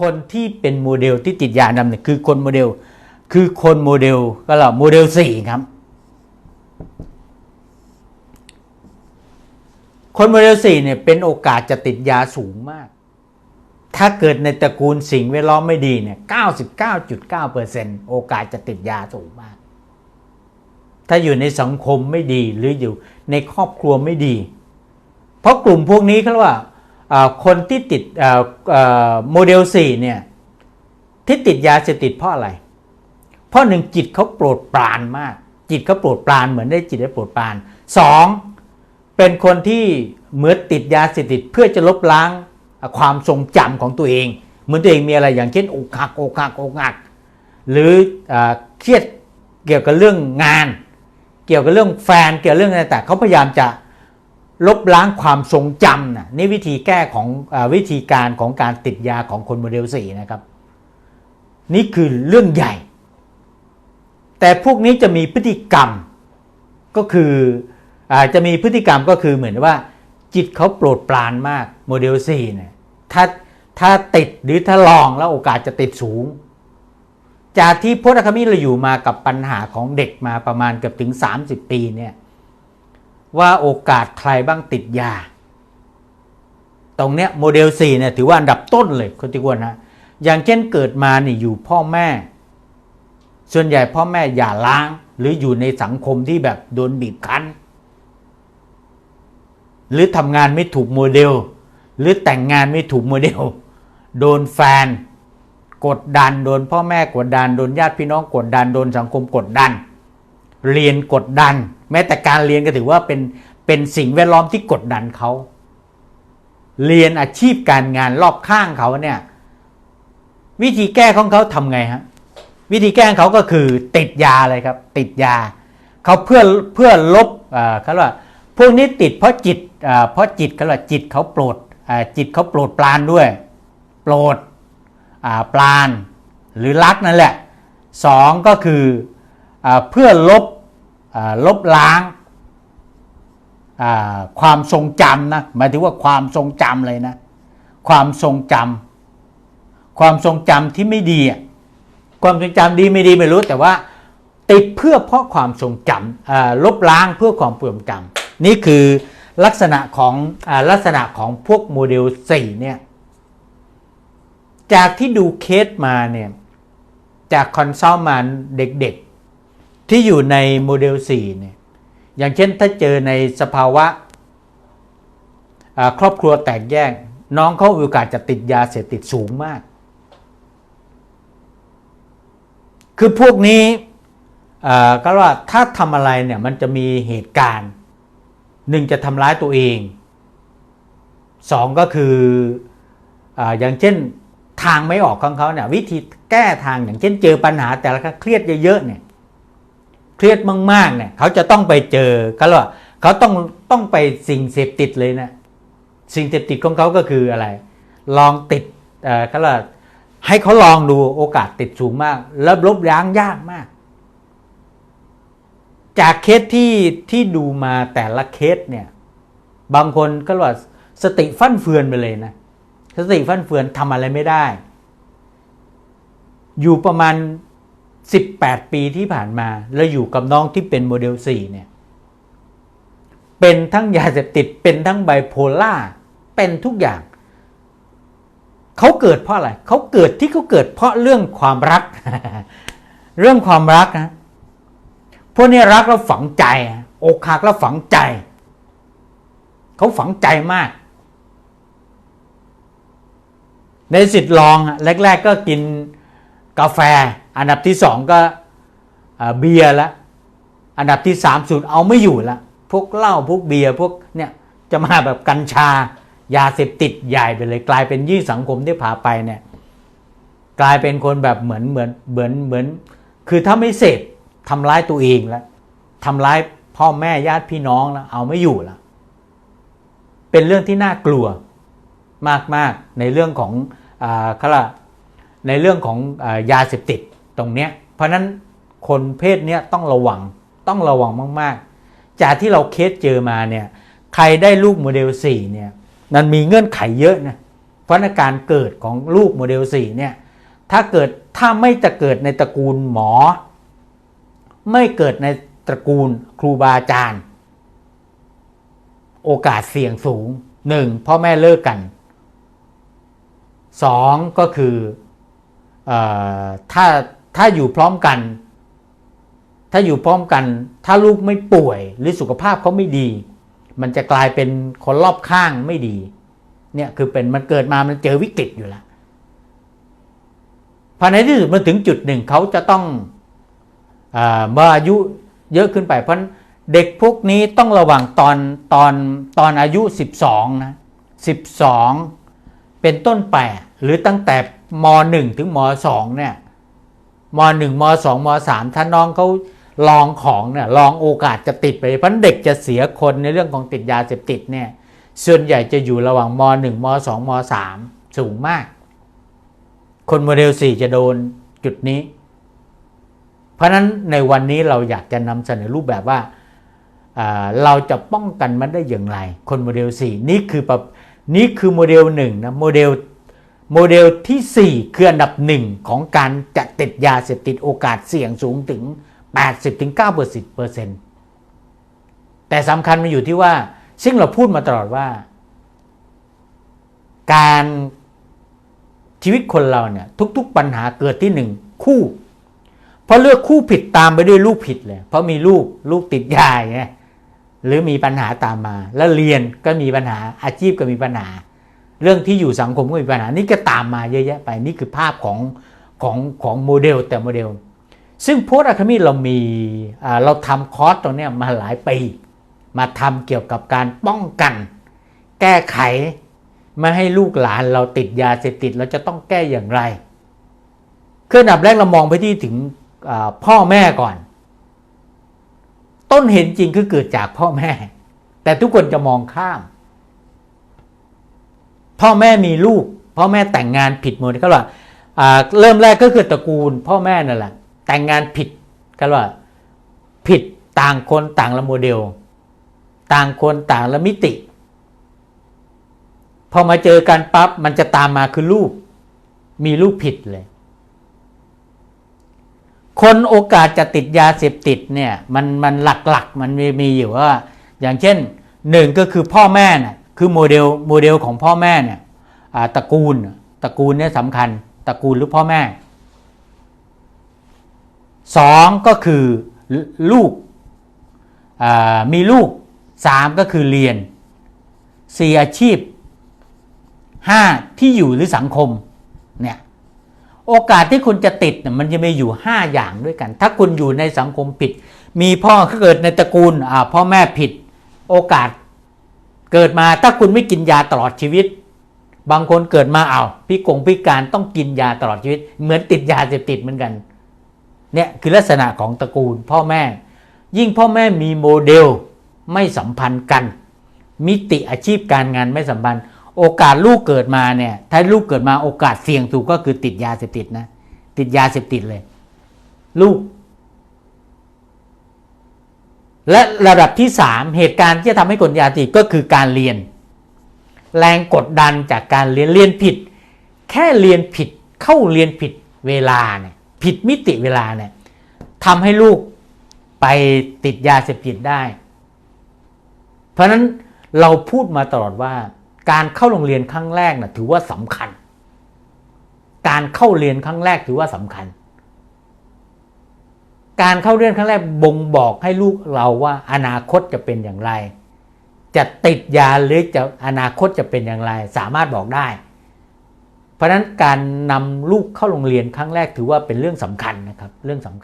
คนที่เป็นโมเดลที่ติดยาดำเนี่ยคือคนโมเดล คือคนโมเดลก็เราโมเดลสี่ครับ คนโมเดลสี่เนี่ยเป็นโอกาสจะติดยาสูงมาก ถ้าเกิดในตระกูลสิ่งแวดล้อมไม่ดีเนี่ย99.9%โอกาสจะติดยาสูงมาก ถ้าอยู่ในสังคมไม่ดีหรืออยู่ในครอบครัวไม่ดี เพราะกลุ่มพวกนี้เขาว่า คนที่ติดโมเดล4เนี่ยที่ติดยาเสพติดเพราะอะไร เพราะหนึ่งจิตเขาโปรดปรานมาก จิตเขาโปรดปรานเหมือนได้จิตได้โปรดปรานสองเป็นคนที่เหมือนติดยาเสพติดเพื่อจะลบล้างความทรงจำของตัวเอง เหมือนตัวเองมีอะไรอย่างเช่นอกหักอกหักอกหัก หรืออเครียดเกี่ยวกับเรื่องงาน เกี่ยวกับเรื่องแฟนเกี่ยวกับเรื่องอะไรแต่เขาพยายามจะ ลบล้างความทรงจำนะนี่วิธีแก้ของอวิธีการของการติดยาของคนโมเดลสี่นะครับ นี่คือเรื่องใหญ่ แต่พวกนี้จะมีพฤติกรรมก็คืออาจะมีพฤติกรรมก็คือเหมือนว่า จิตเขาโปรดปรานมากโมเดลสี่เนี่ยถ้าถ้าติดหรือถ้าลองแล้วโอกาสจะติดสูง จากที่พจน์คามิเราอยู่มากับปัญหาของเด็กมาประมาณเกือบถึง 30 ปีเนี่ย ว่าโอกาสใครบ้างติดยา ตรงเนี้ยโมเดล4เนี่ยถือว่าอันดับต้นเลยคุณติกวนนะอย่างเช่นเกิดมานี่อยู่พ่อแม่ ส่วนใหญ่พ่อแม่อย่าล้าง หรืออยู่ในสังคมที่แบบโดนบีบคั้น หรือทำงานไม่ถูกโมเดล หรือแต่งงานไม่ถูกโมเดล โดนแฟน กดดัน โดนพ่อแม่กดดัน โดนญาติพี่น้องกดดัน โดนสังคมกดดัน เรียนกดดัน แม้แต่การเรียนก็ถือว่าเป็นเป็นสิ่งแวดล้อมที่กดดันเขาเรียนอาชีพการงานรอบข้างเขาเนี่ยวิธีแก้ของเขาทำไงฮะวิธีแก้ของเขาก็คือติดยาเลยครับ ติดยาเขาเพื่อเพื่อลบเขาเรียกว่าพวกนี้ติดเพราะจิตเพราะจิตเขาเรียกว่าจิตเขาโปรดจิตเขาโปรดปรานด้วย โปรดปรานหรือรักนั่นแหละสองก็คืออเพื่อลบ ลบล้างความทรงจำนะหมายถึงว่าความทรงจำเลยนะ ความทรงจำความทรงจำที่ไม่ดีความทรงจำดีไม่ดีไม่รู้ แต่ว่าติดเพื่อเพราะความทรงจำลบล้างเพื่อความทรงจำนี่คือลักษณะของอลักษณะของพวกโมเดล4เนี่ยจากที่ดูเคสมาเนี่ยจากคอนซัลมาเด็กๆ ที่อยู่ในโมเดล4เนี่ยอย่างเช่นถ้าเจอในสภาวะครอบครัวแตกแยก น้องเขาโอกาสจะติดยาเสพติดสูงมาก คือพวกนี้ก็ว่าถ้าทำอะไรเนี่ยมันจะมีเหตุการณ์หนึ่งจะทำร้ายตัวเองสองก็คือออย่างเช่นทางไม่ออกของเขาเนี่ยวิธีแก้ทางอย่างเช่นเจอปัญหาแต่ละครั้งเครียดเยอะๆเนี่ย เครียดมากๆเนี่ยเขาจะต้องไปเจอเขาว่าเขาต้องต้องไปสิ่งเสพติดเลยนะสิ่งเสพติดของเขาก็คืออะไร ลองติดเออเขาว่าให้เขาลองดูโอกาสติดสูงมาก แล้วลบล้างยากมาก จากเคสที่ที่ดูมาแต่ละเคสเนี่ยบางคนก็ว่าสติฟั่นเฟือนไปเลยนะสติฟั่นเฟือนทำอะไรไม่ได้ อยู่ประมาณ 18 ปีที่ผ่านมาแล้วอยู่กับน้องที่เป็นโมเดล 4 เนี่ย เป็นทั้งยาเสพติดเป็นทั้งไบโพล่าเป็นทุกอย่าง เขาเกิดเพราะอะไรเขาเกิดที่เขาเกิดเพราะเรื่องความรัก เรื่องความรักนะพวกนี้รักแล้วฝังใจอกหักแล้วฝังใจ เขาฝังใจมาก ในสิทธิ์ลองแรก ๆ ก็กินกาแฟ อันดับที่สองก็เบียร์ละ อันดับที่สามสุดเอาไม่อยู่ละ พวกเหล้าพวกเบียร์พวกเนี่ยจะมาแบบกัญชายาเสพติดใหญ่ไปเลยกลายเป็นยี่สังคมที่พาไปเนี่ยกลายเป็นคนแบบเหมือนเหมือนเหมือนเหมือน คือถ้าไม่เสพทำร้ายตัวเองแล้วทำร้ายพ่อแม่ญาติพี่น้องแล้วเอาไม่อยู่ล้วเป็นเรื่องที่น่ากลัวมากๆในเรื่องของอ่าเขาละในเรื่องของอยาเสพติด ตรงเนี้ยเพราะนั้นคนเพศเนี้ยต้องระวังต้องระวังมาก ๆ จากที่เราเคสเจอมาเนี่ยใครได้ลูกโมเดล4เนี่ยมันมีเงื่อนไขเยอะนะเพราะในการเกิดของลูกโมเดล4เนี่ยถ้าเกิดถ้าไม่จะเกิดในตระกูลหมอ ไม่เกิดในตระกูลครูบาอาจารย์ โอกาสเสี่ยงสูงหนึ่งพ่อแม่เลิกกันสองก็คือออถ้า ถ้าอยู่พร้อมกัน ถ้าอยู่พร้อมกัน ถ้าลูกไม่ป่วยหรือสุขภาพเขาไม่ดี มันจะกลายเป็นคนรอบข้างไม่ดี เนี่ยคือเป็นมันเกิดมามันเจอวิกฤตอยู่แล้วภายในที่สุดมาถึงจุดหนึ่งเขาจะต้องเมื่ออายุเยอะขึ้นไปเพราะเด็กพวกนี้ต้องระวังตอนตอนตอนอายุ 12นะ12 เป็นต้นไปหรือตั้งแต่ม .1 ถึงม .2 เนี่ย ม .1 ม .2 ม .3 ถ้าน้องเขาลองของเนี่ยลองโอกาสจะติดไปเพราะเด็กจะเสียคนในเรื่องของติดยาเสพติดเนี่ยส่วนใหญ่จะอยู่ระหว่างม .1 ม .2 ม .3 สูงมาก คนโมเดล4จะโดนจุดนี้ เพราะนั้นในวันนี้เราอยากจะนำเสนอรูปแบบว่าเราจะป้องกันมันได้อย่างไร คนโมเดล4นี่คือแบบนี่คือโมเดลหนึ่งนะโมเดล โมเดลที่ 4 คืออันดับหนึ่งของการจะติดยาเสพติดโอกาสเสี่ยงสูงถึง 80-90%เปอร์เซ็นต์แต่สำคัญมันอยู่ที่ว่า ซึ่งเราพูดมาตลอดว่า การชีวิตคนเราเนี่ยทุกๆปัญหาเกิดที่หนึ่งคู่เพราะเลือกคู่ผิดตามไปด้วยลูกผิดเลย เพราะมีลูกลูกติดยาไงหรือมีปัญหาตามมา แล้วเรียนก็มีปัญหาอาชีพก็มีปัญหา เรื่องที่อยู่สังคมก็มีปัญหานี่ก็ตามมาเยอะแยะไปนี่คือภาพของของของโมเดลแต่โมเดล ซึ่งโพสต์อะคามีเรามีเราทำคอร์สตรงนี้มาหลายปี มาทำเกี่ยวกับการป้องกัน แก้ไขไม่ให้ลูกหลานเราติดยาเสพติดเราจะต้องแก้อย่างไรคืออันดับแรกเรามองไปที่ถึงพ่อแม่ก่อน ต้นเหตุจริงคือเกิดจากพ่อแม่ แต่ทุกคนจะมองข้าม พ่อแม่มีลูก พ่อแม่แต่งงานผิดหมดก็ว่าเริ่มแรกก็คือตระกูล พ่อแม่นั่นแหละแต่งงานผิดก็ว่าผิดต่างคนต่างละโมเดล ต่างคนต่างละมิติ พอมาเจอกันปั๊บมันจะตามมาคือลูก มีลูกผิดเลย คนโอกาสจะติดยาเสพติดเนี่ยมันมันหลักๆ มันมีมีอยู่ว่า อย่างเช่นหนึ่งก็คือพ่อแม่น่ะ คือโมเดลโมเดลของพ่อแม่เนี่ยตระกูลตระกูลเนี่ยสำคัญตระกูลหรือพ่อแม่สองก็คือลูกมีลูกสามก็คือเรียนสี่อาชีพห้าที่อยู่หรือสังคมเนี่ยโอกาสที่คุณจะติดเนี่ยมันจะมีอยู่ห้าอย่างด้วยกัน ถ้าคุณอยู่ในสังคมผิด มีพ่อเกิดในตระกูลพ่อแม่ผิด โอกาส เกิดมาถ้าคุณไม่กินยาตลอดชีวิต บางคนเกิดมาเอาพิกงพิการต้องกินยาตลอดชีวิต เหมือนติดยาเสพติดเหมือนกันเนี่ยคือลักษณะของตระกูลพ่อแม่ ยิ่งพ่อแม่มีโมเดลไม่สัมพันธ์กัน มิติอาชีพการงานไม่สัมพันธ์ โอกาสลูกเกิดมาเนี่ยถ้าลูกเกิดมาโอกาสเสี่ยงสูงก็คือติดยาเสพติดนะติดยาเสพติดเลย ลูก และระดับที่สามเหตุการณ์ที่จะทำให้คนยาติดก็คือการเรียน แรงกดดันจากการเรียนเรียนผิด แค่เรียนผิดเข้าเรียนผิดเวลาเนี่ยผิดมิติเวลาเนี่ยทำให้ลูกไปติดยาเสพติดได้ เพราะนั้นเราพูดมาตลอดว่า การเข้าโรงเรียนครั้งแรกนะ่ะถือว่าสำคัญ การเข้าเรียนครั้งแรกถือว่าสำคัญ การเข้าเรียนครั้งแรกบ่งบอกให้ลูกเราว่าอนาคตจะเป็นอย่างไร จะติดยาหรือจะอนาคตจะเป็นอย่างไร สามารถบอกได้ เพราะฉะนั้นการนำลูกเข้าโรงเรียนครั้งแรกถือว่าเป็นเรื่องสำคัญนะครับเรื่องสำคัญ